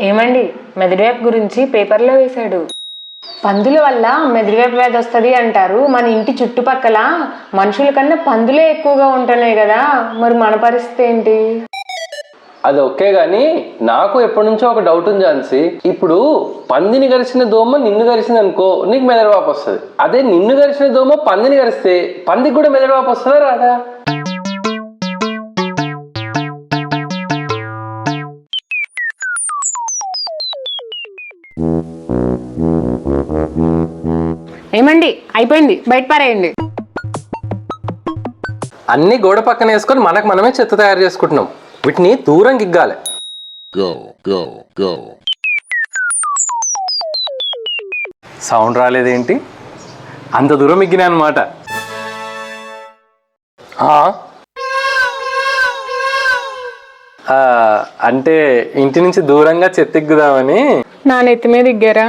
ఏమండి? మెదడువేపు గురించి పేపర్లో వేశాడు. పందుల వల్ల మెదడువేపు వ్యాధి వస్తుంది అంటారు. మన ఇంటి చుట్టుపక్కల మనుషుల కన్నా పందులే ఎక్కువగా ఉంటున్నాయి కదా. మరి మన పరిస్థితి ఏంటి? అది ఓకే కానీ నాకు ఎప్పటి నుంచో ఒక డౌట్ ఉంది ఝాన్సీ. ఇప్పుడు పందిని గరిచిన దోమ నిన్ను గరిచింది అనుకో నీకు మెదడువాపు వస్తుంది. అదే నిన్ను గరిచిన దోమ పందిని గరిస్తే పందికి కూడా మెదడువాపు వస్తుందా రాదా? ఏమండి? అయిపోయింది. బయట పారేయండి. అన్ని గోడ పక్కన వేసుకొని మనకు మనమే చెత్త తయారు చేసుకుంటున్నాం. వీటిని దూరం గిగ్గాలి. సౌండ్ రాలేదేంటి? అంత దూరం ఎగ్గినా అనమాట అంటే ఇంటి నుంచి దూరంగా చెత్త ఎగ్గుదామని నా నెత్తి మీద దిగ్గారా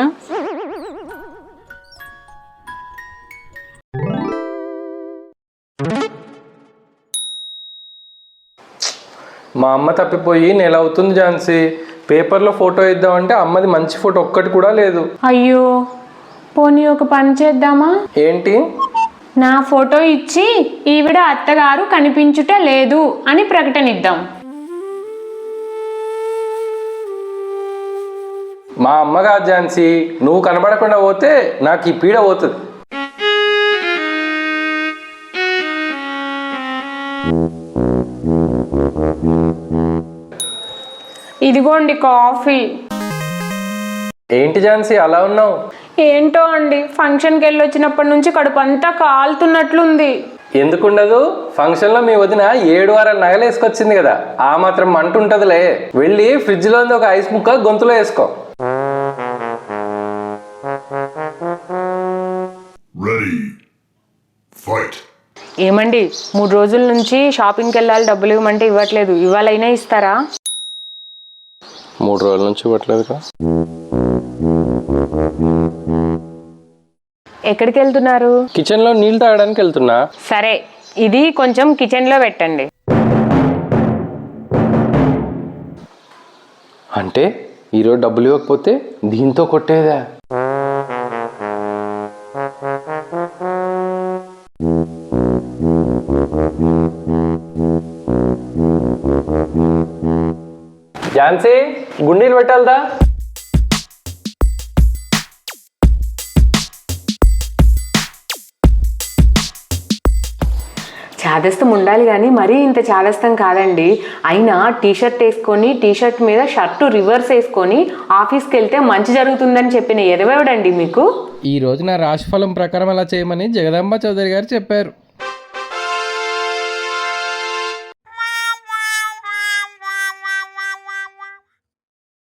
మా అమ్మ తప్పిపోయి నెల అవుతుంది ఝాన్సీ. పేపర్లో ఫోటో ఇద్దామంటే అమ్మది మంచి ఫోటో ఒక్కటి కూడా లేదు. అయ్యో పోనీ ఒక పని చేద్దామా? ఏంటి? నా ఫోటో ఇచ్చి ఈవిడ అత్తగారు కనిపించుట లేదు అని ప్రకటన ఇద్దాం మా అమ్మ కాదు ఝాన్సీ. నువ్వు కనబడకుండా పోతే నాకు ఈ పీడ పోతుంది. ఇదిగోండి కాఫీ. ఏంటి ఝాన్సీ అలా ఉన్నావు? ఏంటో అండి ఫంక్షన్కి వెళ్ళి వచ్చినప్పటి నుంచి కడుపు అంతా కాలుతున్నట్లుంది. ఎందుకుండదు? ఫంక్షన్లో మీ వదిన ఏడు వారాల నగలు వేసుకొచ్చింది కదా ఆ మాత్రం మంట ఉంటుందిలే. వెళ్ళి ఫ్రిడ్జ్లో ఒక ఐస్ ముక్క గొంతులో వేసుకో. ఏమండి మూడు రోజుల నుంచి షాపింగ్కి వెళ్ళాలి డబ్బులు ఇవ్వమంటే ఇవ్వట్లేదు. ఇవాళైనా ఇస్తారా? మూడు రోజుల నుంచి ఇవ్వట్లేదు ఎక్కడికి వెళ్తున్నారు? కిచెన్లో నీళ్ళు తాగడానికి వెళ్తున్నా. సరే ఇది కొంచెం కిచెన్లో పెట్టండి. అంటే ఈరోజు డబ్బులు ఇవ్వకపోతే దీంతో కొట్టేదా? ఝాన్సీ? గుండీలు పెట్టాలదా? చాదస్తం ఉండాలి కానీ మరీ ఇంత చాదస్తం కాదండి. అయినా టీ షర్ట్ వేసుకొని టీ షర్ట్ మీద షర్టు రివర్స్ వేసుకొని ఆఫీస్కి వెళ్తే మంచి జరుగుతుందని చెప్పిన ఎదవడండి మీకు? ఈ రోజు నా రాశిఫలం ప్రకారం అలా చేయమని జగదాంబ చౌదరి గారు చెప్పారు.